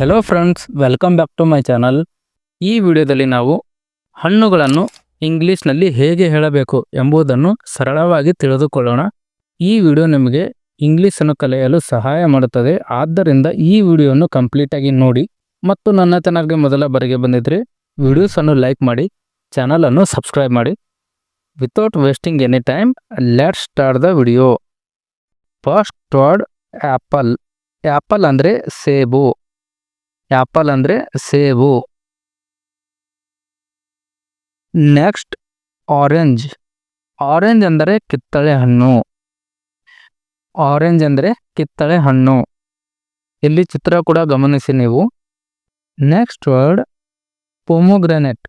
Hello friends welcome back to my channel ಈ ವಿಡಿಯೋದಲ್ಲಿ ನಾವು ಹಣ್ಣುಗಳನ್ನು ಇಂಗ್ಲೀಷ್ನಲ್ಲಿ ಹೇಗೆ ಹೇಳಬೇಕು ಎಂಬುದನ್ನು ಸರಳವಾಗಿ ತಿಳಿದುಕೊಳ್ಳೋಣ. ಈ ವಿಡಿಯೋ ನಿಮಗೆ ಇಂಗ್ಲೀಷನ್ನು ಕಲಿಯಲು ಸಹಾಯ ಮಾಡುತ್ತದೆ. ಆದ್ದರಿಂದ ಈ ವಿಡಿಯೋವನ್ನು ಕಂಪ್ಲೀಟಾಗಿ ನೋಡಿ ಮತ್ತು ನನ್ನ ಚಾನಲ್ಗೆ ಮೊದಲ ಬಾರಿಗೆ ಬಂದಿದ್ದರೆ ವಿಡಿಯೋಸನ್ನು ಲೈಕ್ ಮಾಡಿ ಚಾನಲನ್ನು ಸಬ್ಸ್ಕ್ರೈಬ್ ಮಾಡಿ. Without wasting any time let start the video first word apple apple ಅಂದರೆ ಸೇಬು. ಆ್ಯಪಲ್ ಅಂದರೆ ಸೇಬು. ನೆಕ್ಸ್ಟ್ ಆರೆಂಜ್ ಆರೆಂಜ್ ಅಂದರೆ ಕಿತ್ತಳೆ ಹಣ್ಣು. ಆರೆಂಜ್ ಅಂದರೆ ಕಿತ್ತಳೆ ಹಣ್ಣು. ಇಲ್ಲಿ ಚಿತ್ರ ಕೂಡ ಗಮನಿಸಿ ನೀವು. ನೆಕ್ಸ್ಟ್ ವರ್ಡ್ ಪೋಮೋಗ್ರಾನೆಟ್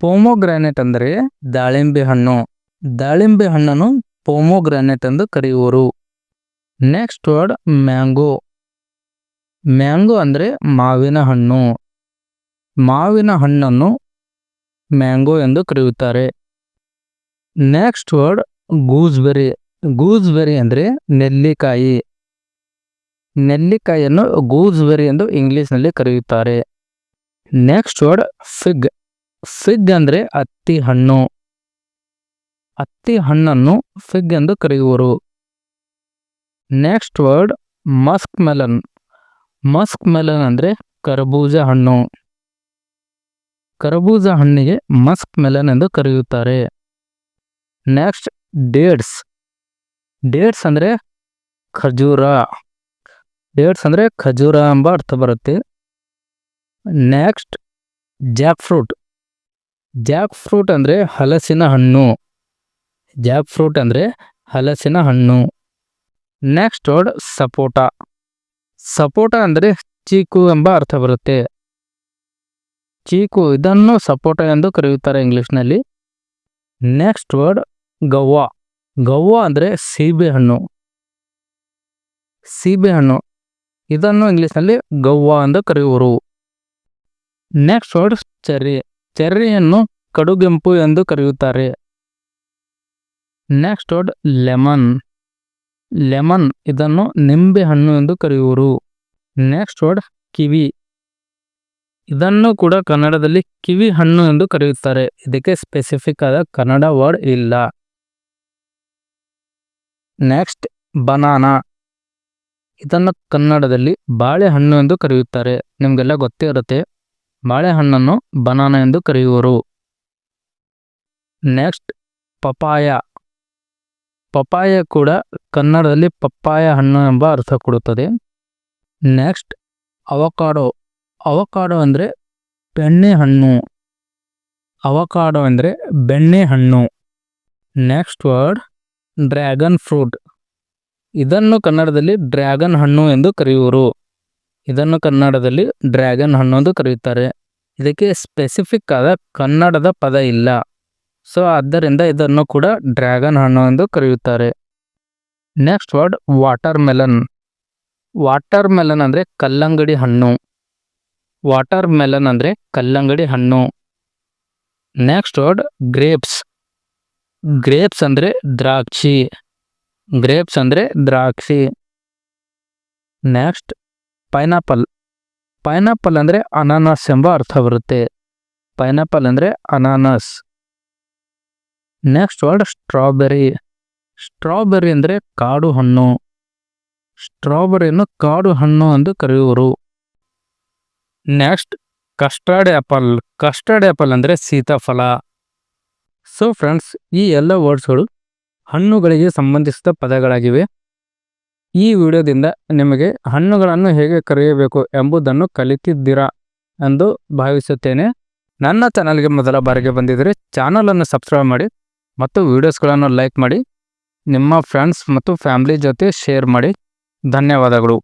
ಪೋಮೋಗ್ರಾನೆಟ್ ಅಂದರೆ ದಾಳಿಂಬೆ ಹಣ್ಣು. ದಾಳಿಂಬೆ ಹಣ್ಣನ್ನು ಪೋಮೋಗ್ರಾನೆಟ್ ಎಂದು ಕರೆಯುವರು. ನೆಕ್ಸ್ಟ್ ವರ್ಡ್ ಮ್ಯಾಂಗೋ ಮ್ಯಾಂಗೋ ಅಂದರೆ ಮಾವಿನ ಹಣ್ಣು. ಮಾವಿನ ಹಣ್ಣನ್ನು ಮ್ಯಾಂಗೋ ಎಂದು ಕರೆಯುತ್ತಾರೆ. ನೆಕ್ಸ್ಟ್ ವರ್ಡ್ ಗೂಸ್ಬೆರಿ ಗೂಸ್ಬೆರಿ ಅಂದರೆ ನೆಲ್ಲಿಕಾಯಿ. ನೆಲ್ಲಿಕಾಯಿಯನ್ನು ಗೂಸ್ಬೆರಿ ಎಂದು ಇಂಗ್ಲೀಷ್ನಲ್ಲಿ ಕರೆಯುತ್ತಾರೆ. ನೆಕ್ಸ್ಟ್ ವರ್ಡ್ ಫಿಗ್ ಫಿಗ್ ಅಂದರೆ ಅತ್ತಿ ಹಣ್ಣು. ಅತ್ತಿ ಹಣ್ಣನ್ನು ಫಿಗ್ ಎಂದು ಕರೆಯುವರು. Next word musk melon musk melon ಅಂದರೆ ಕರಬೂಜ ಹಣ್ಣು. ಕರಬೂಜ ಹಣ್ಣಿಗೆ ಮಸ್ಕ್ ಮೆಲನ್ ಎಂದು ಕರೆಯುತ್ತಾರೆ. Next, dates. ಡೇಟ್ಸ್ ಅಂದರೆ ಖಜೂರ ಡೇಟ್ಸ್ ಅಂದರೆ ಖಜೂರ ಎಂಬ ಅರ್ಥ ಬರುತ್ತೆ. Next jack fruit jack fruit ಅಂದರೆ ಹಲಸಿನ ಹಣ್ಣು. ಜಾಕ್ ಫ್ರೂಟ್ ಅಂದರೆ ಹಲಸಿನ ಹಣ್ಣು. ನೆಕ್ಸ್ಟ್ ವರ್ಡ್, ಸಪೋಟ. ಸಪೋಟ ಅಂದರೆ ಚೀಕು ಎಂಬ ಅರ್ಥ ಬರುತ್ತೆ. ಚೀಕು ಇದನ್ನು ಸಪೋಟ ಎಂದು ಕರೆಯುತ್ತಾರೆ ಇಂಗ್ಲೀಷ್ನಲ್ಲಿ. Next word ಗವ್ವ. ಗವ್ವ ಅಂದರೆ ಸೀಬೆ ಹಣ್ಣು. ಸೀಬೆ ಹಣ್ಣು. ಇದನ್ನು ಇಂಗ್ಲೀಷ್ನಲ್ಲಿ ಗವ್ವ ಎಂದು ಕರೆಯುವರು. Next word cherry. ಚೆರ್ರಿಯನ್ನು ಕಡುಗೆಂಪು ಎಂದು ಕರೆಯುತ್ತಾರೆ. ನೆಕ್ಸ್ಟ್ ವರ್ಡ್ ಲೆಮನ್ ಲೆಮನ್ ಇದನ್ನು ನಿಂಬೆ ಹಣ್ಣು ಎಂದು ಕರೆಯುವರು. Next word kiwi. ಇದನ್ನು ಕೂಡ ಕನ್ನಡದಲ್ಲಿ ಕಿವಿ ಹಣ್ಣು ಎಂದು ಕರೆಯುತ್ತಾರೆ. ಇದಕ್ಕೆ ಸ್ಪೆಸಿಫಿಕ್ ಆದ ಕನ್ನಡ ವರ್ಡ್ ಇಲ್ಲ. ನೆಕ್ಸ್ಟ್ ಬನಾನಾ ಇದನ್ನು ಕನ್ನಡದಲ್ಲಿ ಬಾಳೆಹಣ್ಣು ಎಂದು ಕರೆಯುತ್ತಾರೆ. ನಿಮಗೆಲ್ಲ ಗೊತ್ತೇ ಇರುತ್ತೆ. ಬಾಳೆಹಣ್ಣನ್ನು ಬನಾನಾ ಎಂದು ಕರೆಯುವರು. ನೆಕ್ಸ್ಟ್ ಪಪಾಯ ಪಪಾಯ ಕೂಡ ಕನ್ನಡದಲ್ಲಿ ಪಪ್ಪಾಯ ಹಣ್ಣು ಎಂಬ ಅರ್ಥ ಕೊಡುತ್ತದೆ. Next avocado. ಅವಕಾಡೋ ಅಂದರೆ ಬೆಣ್ಣೆ ಹಣ್ಣು. ಅವಕಾಡೋ ಅಂದರೆ ಬೆಣ್ಣೆ ಹಣ್ಣು. ನೆಕ್ಸ್ಟ್ ವರ್ಡ್ ಡ್ರ್ಯಾಗನ್ ಫ್ರೂಟ್ ಇದನ್ನು ಕನ್ನಡದಲ್ಲಿ ಡ್ರ್ಯಾಗನ್ ಹಣ್ಣು ಎಂದು ಕರೆಯುವರು. ಇದನ್ನು ಕನ್ನಡದಲ್ಲಿ ಡ್ರ್ಯಾಗನ್ ಹಣ್ಣು ಎಂದು ಕರೆಯುತ್ತಾರೆ. ಇದಕ್ಕೆ ಸ್ಪೆಸಿಫಿಕ್ ಆದ ಕನ್ನಡದ ಪದ ಇಲ್ಲ. ಸೊ ಆದ್ದರಿಂದ ಇದನ್ನು ಕೂಡ ಡ್ರ್ಯಾಗನ್ ಹಣ್ಣು ಎಂದು ಕರೆಯುತ್ತಾರೆ. Next word water melon water melon ಅಂದರೆ ಕಲ್ಲಂಗಡಿ ಹಣ್ಣು. ವಾಟರ್ ಮೆಲನ್ ಅಂದರೆ ಕಲ್ಲಂಗಡಿ ಹಣ್ಣು. ನೆಕ್ಸ್ಟ್ ವರ್ಡ್ ಗ್ರೇಪ್ಸ್ ಗ್ರೇಪ್ಸ್ ಅಂದರೆ ದ್ರಾಕ್ಷಿ. ಗ್ರೇಪ್ಸ್ ಅಂದರೆ ದ್ರಾಕ್ಷಿ. ನೆಕ್ಸ್ಟ್ ಪೈನಾಪಲ್ ಪೈನಾಪಲ್ ಅಂದರೆ ಅನಾನಸ್ ಎಂಬ ಅರ್ಥ ಬರುತ್ತೆ. ಪೈನಾಪಲ್ ಅಂದರೆ ಅನಾನಸ್. ನೆಕ್ಸ್ಟ್ ವರ್ಡ್ ಸ್ಟ್ರಾಬೆರಿ ಸ್ಟ್ರಾಬೆರಿ ಅಂದರೆ ಕಾಡು ಹಣ್ಣು. ಸ್ಟ್ರಾಬೆರಿಯನ್ನು ಕಾಡು ಹಣ್ಣು ಎಂದು ಕರೆಯುವರು. Next custard apple custard apple ಅಂದರೆ ಸೀತಾಫಲ. ಸೊ ಫ್ರೆಂಡ್ಸ್ ಈ ಎಲ್ಲ ವರ್ಡ್ಸ್ಗಳು ಹಣ್ಣುಗಳಿಗೆ ಸಂಬಂಧಿಸಿದ ಪದಗಳಾಗಿವೆ. ಈ ವಿಡಿಯೋದಿಂದ ನಿಮಗೆ ಹಣ್ಣುಗಳನ್ನು ಹೇಗೆ ಕರೆಯಬೇಕು ಎಂಬುದನ್ನು ಕಲಿತಿದ್ದೀರಾ ಎಂದು ಭಾವಿಸುತ್ತೇನೆ. ನನ್ನ ಚಾನಲ್ಗೆ ಮೊದಲ ಬಾರಿಗೆ ಬಂದಿದ್ದರೆ ಚಾನಲನ್ನು ಸಬ್ಸ್ಕ್ರೈಬ್ ಮಾಡಿ ಮತ್ತು ವೀಡಿಯೋಸ್ಗಳನ್ನು ಲೈಕ್ ಮಾಡಿ ನಿಮ್ಮ ಫ್ರೆಂಡ್ಸ್ ಮತ್ತು ಫ್ಯಾಮಿಲಿ ಜೊತೆ ಶೇರ್ ಮಾಡಿ. ಧನ್ಯವಾದಗಳು.